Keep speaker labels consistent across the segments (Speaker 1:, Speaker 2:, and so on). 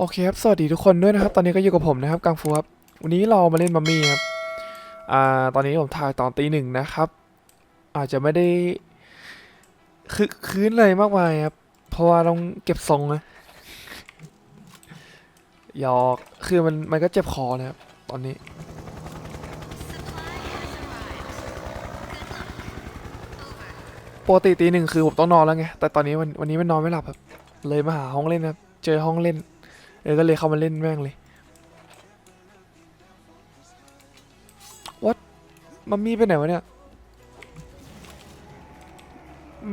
Speaker 1: โอเคครับ สวัสดีทุกคนด้วยนะครับ ตอนนี้ก็อยู่กับผมนะครับกังฟูครับ วันนี้เรามาเล่นมัมมี่ครับ อ่า ตอนนี้ผมถ่ายตอนตีหนึ่งนะครับ อาจจะไม่ได้คึกคืนเลยมากมายครับ เพราะว่าต้องเก็บทรงนะยอกคือมันมันก็เจ็บคอนะครับ ตอนนี้ ปกติตีหนึ่งคือผมต้องนอนแล้วไง แต่ตอนนี้วันวันนี้มันนอนไม่หลับครับ เลยมาหาห้องเล่นครับ เจอห้องเล่น ออก็เลยเข้ามาเล่นแม่งเลยวัดมัมมี่ไปไหนวะเนี่ย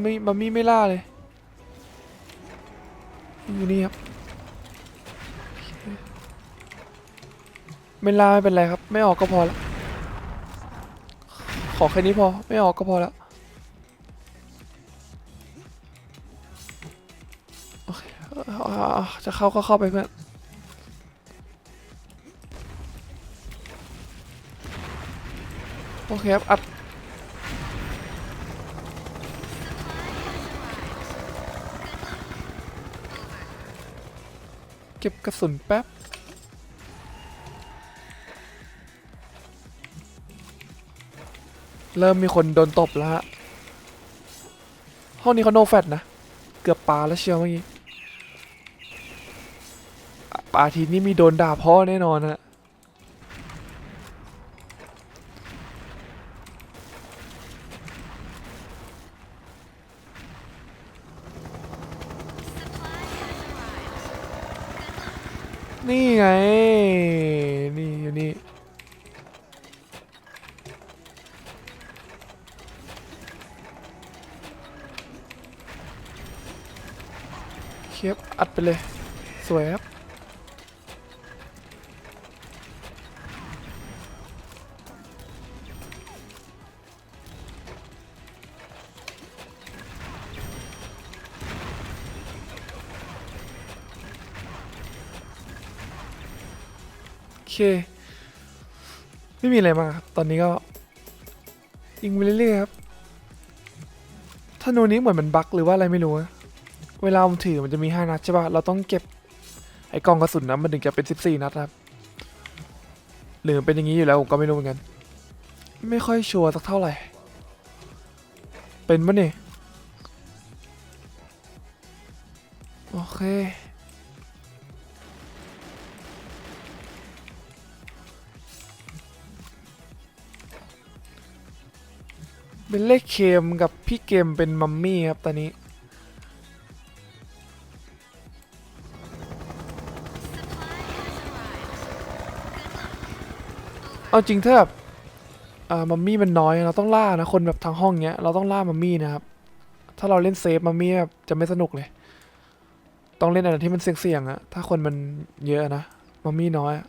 Speaker 1: ไม่มัมมี่ไม่ล่าเลยอยู่นี่ครับไม่ล่าไม่เป็นไรครับ ไม่ออกก็พอแล้วขอแค่นี้พอไม่ออกก็พอแล้วโอเคจะเข้าก็เข้าไปเพื่อน โอเคครับ อัดเก็บกระสุนแป๊บ เริ่มมีคนโดนตบแล้วฮะ ห้องนี้เขาโนแฟตนะ เกือบปาแล้วเชียวเมื่อกี้อะปาทีนี้มีโดนด่าพ่อแน่นอนฮะ นี่ไง นี่อยู่นี่เคียบอัดไปเลย สวยครับ ไม่มีอะไรมากครับ ตอนนี้ก็ยิงไปเรื่อยๆครับธนูนี้เหมือนมันบั๊กหรือว่าอะไรไม่รู้เวลาผมถือมันจะมี 5 นัดใช่ปะเราต้องเก็บไอ้กองกระสุนนะมันถึงจะเป็น 14 นัดครับหรือเป็นอย่างนี้อยู่แล้วผมก็ไม่รู้เหมือนกัน ไม่ค่อยชัวร์สักเท่าไหร่ เป็นปะเนี่ยโอเค เป็นเลขเคมกับพี่เกมเป็นมัมมี่ครับตอนนี้ เอาจริงถ้าแบบมัมมี่มันน้อยเราต้องล่านะคนแบบทางห้องเนี้ยเราต้องล่ามัมมี่นะครับ ถ้าเราเล่นเซฟมัมมี่แบบจะไม่สนุกเลย ต้องเล่นอะไรที่มันเสี่ยงๆอะถ้าคนมันเยอะนะมัมมี่น้อยอะ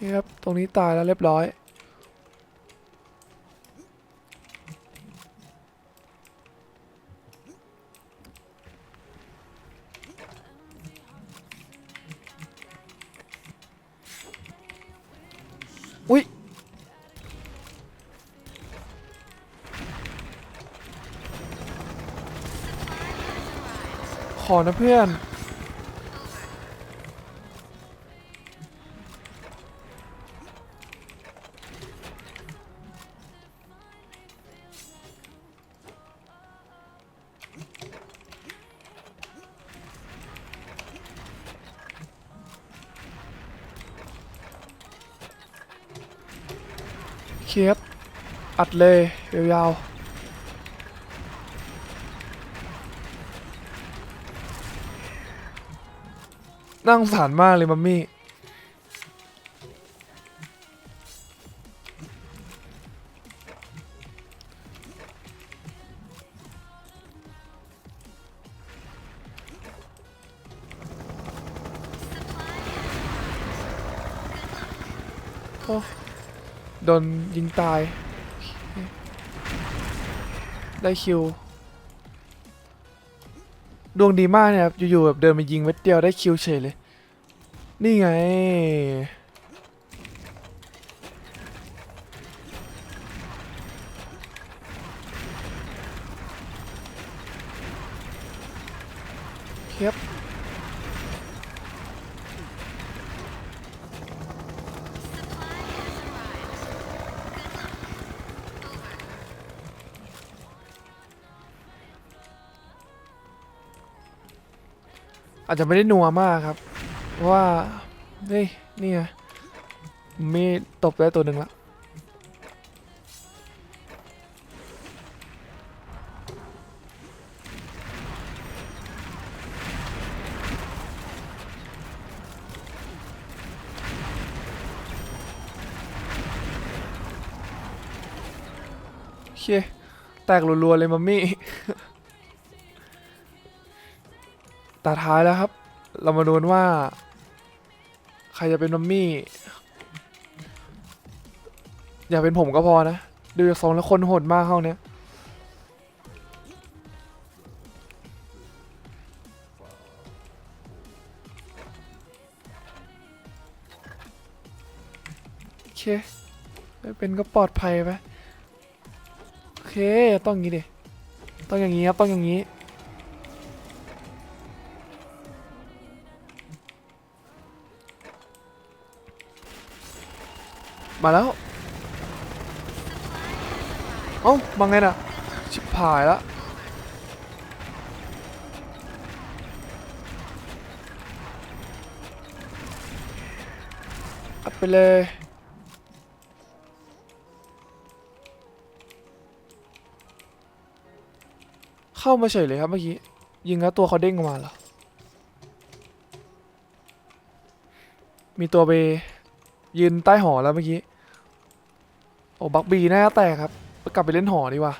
Speaker 1: คครับ ตรงนี้ตายแล้วเรียบร้อย อุ้ยขอนะเพื่อน เคฟอัดเลยยาวๆนั่งสารมากเลยมัมมี่โอ้ ดนยิงตาย ได้คิว ดวงดีมากเนี่ยครับ อยู่ๆแบบเดินมายิงเม็ดเดียวได้คิวเฉยเลย นี่ไงเพียบ อาจจะไม่ได้นัวมากครับ เพราะว่าเฮ้ยนี่ไงมีตบได้ตัวหนึ่งละโอเคแตกรัวๆเลยมัมมี่ ตาท้ายแล้วครับ เรามาดูนว่า ใครจะเป็นมัมมี่ อย่าเป็นผมก็พอนะ ดูจากทรงแล้วคนโหดมากเข้าเนี้ยโอเคไม่เป็นก็ปลอดภัยไปโอเค ต้องอย่างนี้ดิ ต้องอย่างนี้ครับ ต้องอย่างนี้ มาแล้ว เอ้ามาไงน่ะ ชิบหายแล้วอัดไปเลยเข้ามาเฉยเลยครับเมื่อกี้ ยิงแล้วตัวเขาเด้งออกมาเหรอ มีตัวไปยืนใต้หอแล้วเมื่อกี้ โอ้บักบีน่าแตกครับ กลับไปเล่นหอดีกว่า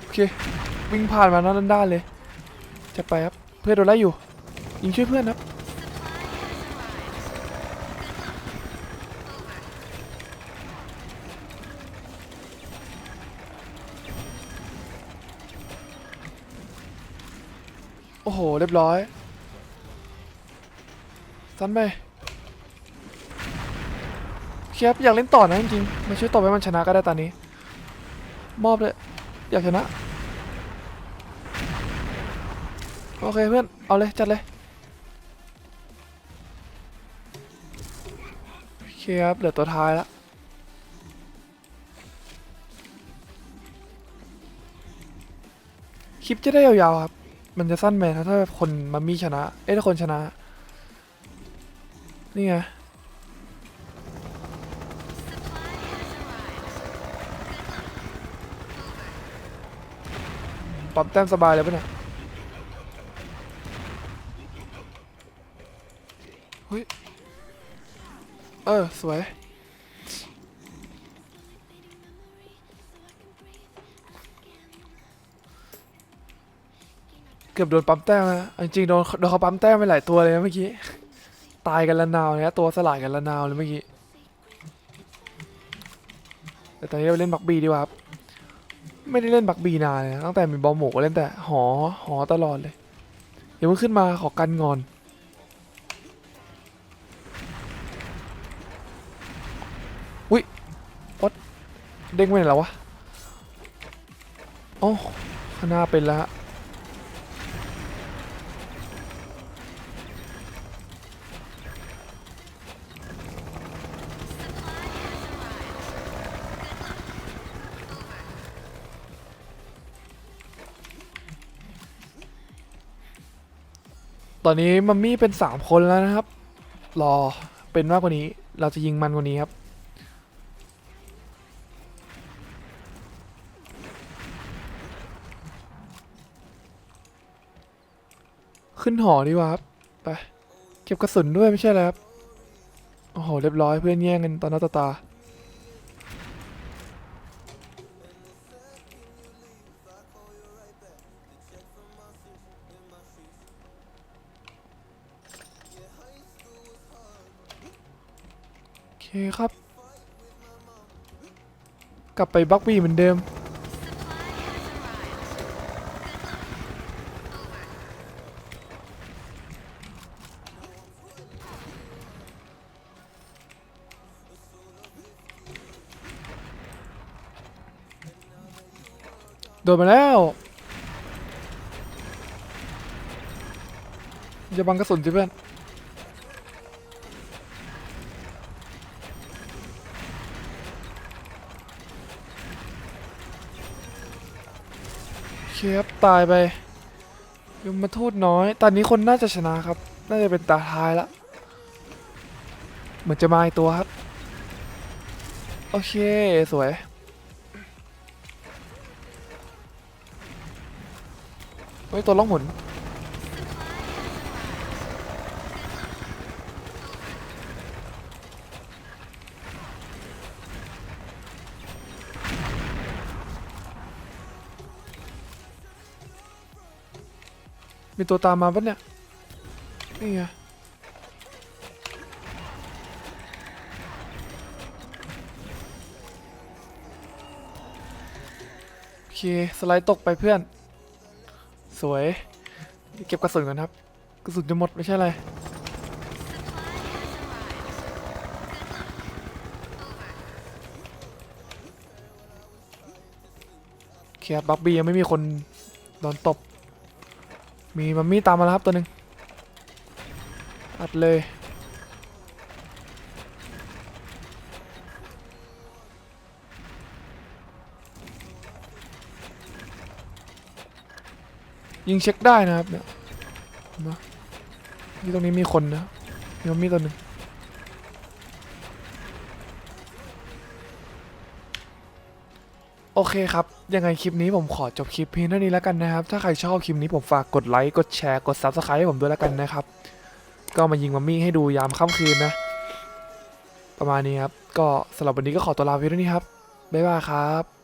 Speaker 1: โอเค วิ่งผ่านมาด้าด้านเลย จะไปครับ เพื่อนโดนไล่อยู่ ยิงช่วยเพื่อนครับ โอ้โห เรียบร้อยซันไปครับอยากเล่นต่อนะจริงๆมาช่วยต่อให้มันชนะก็ได้ตอนนี้ มอบเลย อยากชนะ โอเคเพื่อน เอาเลย จัดเลยเคครับเหลือตัวท้ายแล้วคลิปจะได้ยาวๆครับ มันจะสั้นไปนะถ้าคนมามีชนะ เอ้ยถ้าคนชนะ นี่ไงปั๊มแต้มสบายเลยปะเนี่ยเฮ้ย เออ สวย เกือบโดนปั๊มแต้มนะจริงๆโดนโดนเขาปั๊มแต้มไปหลายตัวเลยนะเมื่อกี้ ตายกันละนาวเนี่ยตัวสลายกันละนาวเลยเมื่อกี้ แต่ตอนนี้เราเล่นบักบีดีกว่าครับ ไม่ได้เล่นบักบีนานเลยนะตั้งแต่มีบอลหมูก็เล่นแต่หอหอตลอดเลย เดี๋ยวมันขึ้นมาขอกันงอน อุ้ยวัดเด้งไปไหนแล้ววะอ๋อข้างหน้าเป็นแล้ว ตอนนี้มัมมี่เป็นสามคนแล้วนะครับ รอเป็นมากกว่านี้ เราจะยิงมันกว่านี้ครับ ขึ้นหอดีกว่าครับ ไป เก็บกระสุนด้วยไม่ใช่แล้วครับ โอ้โห เรียบร้อยเพื่อนแย่งกันตอนหน้าต่อตา เคครับ กลับไปบักบี้เหมือนเดิม โดนมาแล้วอย่าบังกระสุนจิเพื่อน เคครับตายไปยมมาทูดน้อย ตอนนี้คนน่าจะชนะครับ น่าจะเป็นตาท้ายละ เหมือนจะมาอีกตัวครับ โอเค สวย เฮ้ย ตัวล่องหน มีตัวตามมาปะเนี่ย นี่ไง โอเค สไลด์ตกไปเพื่อน สวย เก็บกระสุนก่อนครับ กระสุนจะหมดไม่ใช่อะไร โอเคครับบักบี้ยังไม่มีคนโดนตบ มีมัมมี่ตามมาแล้วครับตัวหนึ่งอัดเลยยิงเช็คได้นะครับเนี่ยมที่ตรงนี้มีคนนะมีมัมมี่ตัวหนึ่ง โอเคครับ ยังไงคลิปนี้ผมขอจบคลิปเพียงเท่านี้แล้วกันนะครับ ถ้าใครชอบคลิปนี้ผมฝากกดไลค์ กดแชร์ กด Subscribe ให้ผมด้วยแล้วกันนะครับ ก็มายิงมัมมี่ให้ดูยามค่ำคืนนะ ประมาณนี้ครับ ก็สำหรับวันนี้ก็ขอตัวลาไปเท่านี้ครับ บ๊ายบายครับ